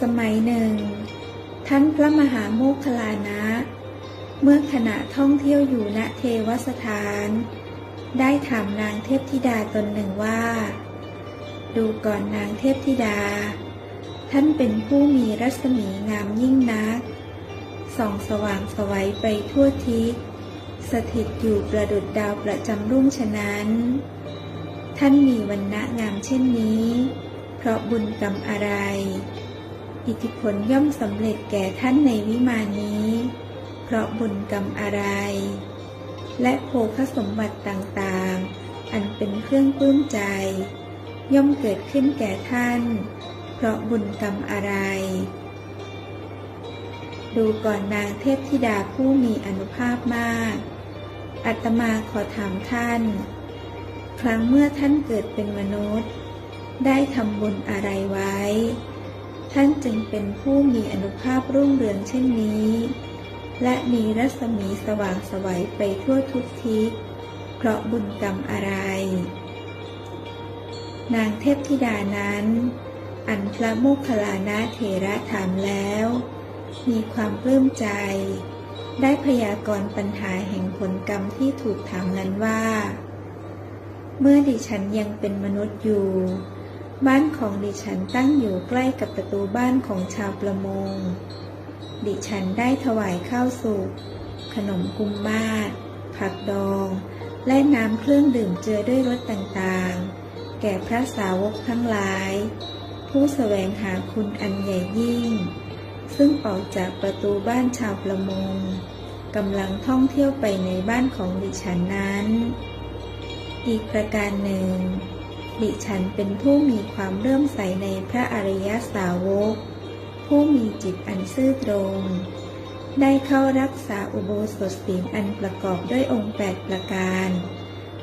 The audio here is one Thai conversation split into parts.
สมัยหนึ่ง ท่านพระมหาโมคคลานะ เมื่อขณะท่องเที่ยวอยู่ณเทวสถาน ได้ถามนางเทพธิดาตนหนึ่งว่า ดูก่อนนางเทพธิดา ท่านเป็นผู้มีรัศมีงามยิ่งนัก ส่องสว่างสวัยไปทั่วทิศ สถิตอยู่ประดุจดาวประจำรุ่งฉะนั้น ท่านมีวันณะงามเช่นนี้ เพราะบุญกรรมอะไร อิทธิพลย่อมสำเร็จแก่ท่านในวิมานนี้ เพราะบุญกรรมอะไร และโภคสมบัติต่างๆ อันเป็นเครื่องปลื้มใจ ย่อมเกิดขึ้นแก่ท่าน เพราะบุญกรรมอะไร ดูก่อนนางเทพธิดาผู้มีอนุภาพมาก อัตมาขอถามท่าน ครั้งเมื่อท่านเกิดเป็นมนุษย์ ได้ทำบุญอะไรไว้ ท่านจึงเป็นผู้มีอนุภาพรุ่งเรืองเช่นนี้ และมีรัศมีสว่างสวัยไปทั่วทุกทิศ เพราะบุญกรรมอะไร นางเทพธิดานั้น อันพระโมคคัลลานะเถระถามแล้ว มีความปลื้มใจ ได้พยากรณ์ปัญหาแห่งผลกรรมที่ถูกถามนั้นว่า เมื่อดิฉันยังเป็นมนุษย์อยู่ บ้านของดิฉันตั้งอยู่ใกล้กับประตูบ้านของชาวประมง ดิฉันได้ถวายข้าวสุก ขนมกุมมาศผักดอง และน้ำเครื่องดื่มเจือด้วยรสต่างๆ แก่พระสาวกทั้งหลาย ผู้แสวงหาคุณอันใหญ่ยิ่ง ซึ่งออกจากประตูบ้านชาวประมงกำลังท่องเที่ยวไปในบ้านของดิฉันนั้น อีกประการหนึ่ง ดิฉันเป็นผู้มีความเริ่อมใสในพระอริยสาวก ผู้มีจิตอันซื่อตรง ได้เข้ารักษาอุโบสถศีลอันประกอบด้วยองค์แปดประการ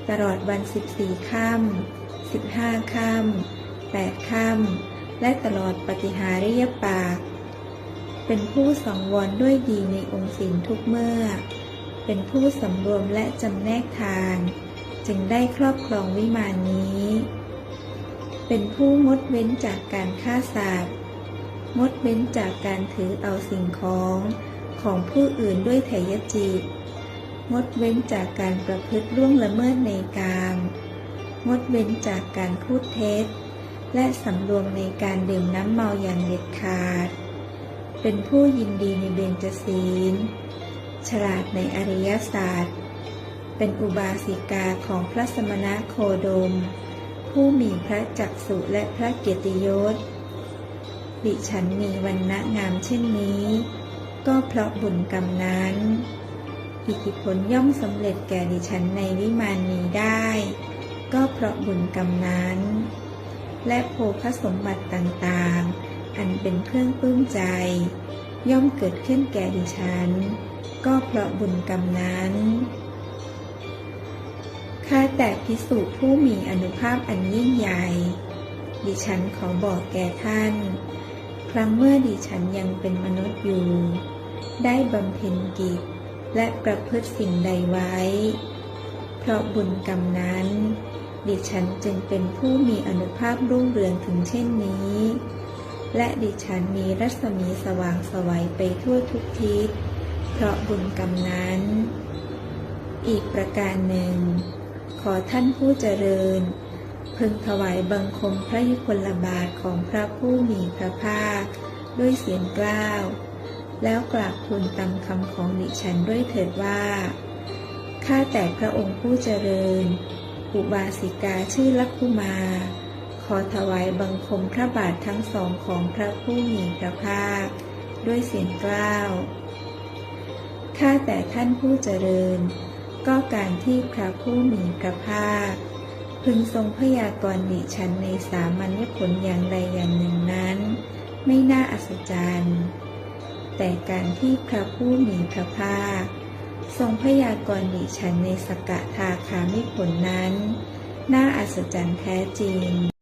ตลอดวันสิบสี่ค่ำสิบห้าค่ำแปดค่ำ และตลอดปฏิหาริยปาก เป็นผู้สังวรด้วยดีในองค์ศีลทุกเมื่อ เป็นผู้สำรวมและจำแนกทานจึงได้ครอบครองวิมานนี้ เป็นผู้งดเว้นจากการฆ่าสัตว์งดเว้นจากการถือเอาสิ่งของของผู้อื่นด้วยไถยจิต งดเว้นจากการประพฤติล่วงละเมิดในกามงดเว้นจากการพูดเท็จ และสำรวมในการดื่มน้ำเมาอย่างเด็ดขาด เป็นผู้ยินดีในเบญจศีล ฉลาดในอริยศาสตร์ เป็นอุบาสิกาของพระสมณะโคดม ผู้มีพระจักสุและพระเกียรติยศ ดิฉันมีวันณะงามเช่นนี้ ก็เพราะบุญกรรมนั้น อิทธิพลย่อมสำเร็จแก่ดิฉันในวิมานนี้ได้ ก็เพราะบุญกรรมนั้น และโภคสมบัติต่างๆ อันเป็นเครื่องปลื้มใจ ย่อมเกิดขึ้นแก่ดิฉัน ก็เพราะบุญกรรมนั้น ข้าแต่พิสุผู้มีอนุภาพอันยิ่งใหญ่ ดิฉันขอบอกแก่ท่าน ครั้งเมื่อดิฉันยังเป็นมนุษย์อยู่ ได้บำเพ็ญกิจและประพฤติสิ่งใดไว้ เพราะบุญกรรมนั้น ดิฉันจึงเป็นผู้มีอนุภาพรุ่งเรืองถึงเช่นนี้ และดิฉันมีรัศมีสว่างสวัยไปทั่วทุกทิศ เพราะบุญกรรมนั้น อีกประการหนึ่ง อท่านผู้เจริญ พึงถวายบังคมพระยุคลบาทของพระผู้มีพระภาค ด้วยเสียงกล้าว แล้วกราบทูลตามคำของดิฉันด้วยเถิดว่า ข้าแต่พระองค์ผู้เจริญ อุบาสิกาชื่อลักคุมา ขอถวายบังคมพระบาททั้งสองของพระผู้มีพระภาค ด้วยเสียงกล้าว ข้าแต่ท่านผู้เจริญ ก็การที่พระผู้มีพระภาค พึงทรงพยากรณ์ดิฉันในสามัญญผลอย่างใดอย่างหนึ่งนั้น ไม่น่าอัศจรรย์ แต่การที่พระผู้มีพระภาค ทรงพยากรณ์ดิฉันในสกทาคามิผลนั้น น่าอัศจรรย์แท้จริง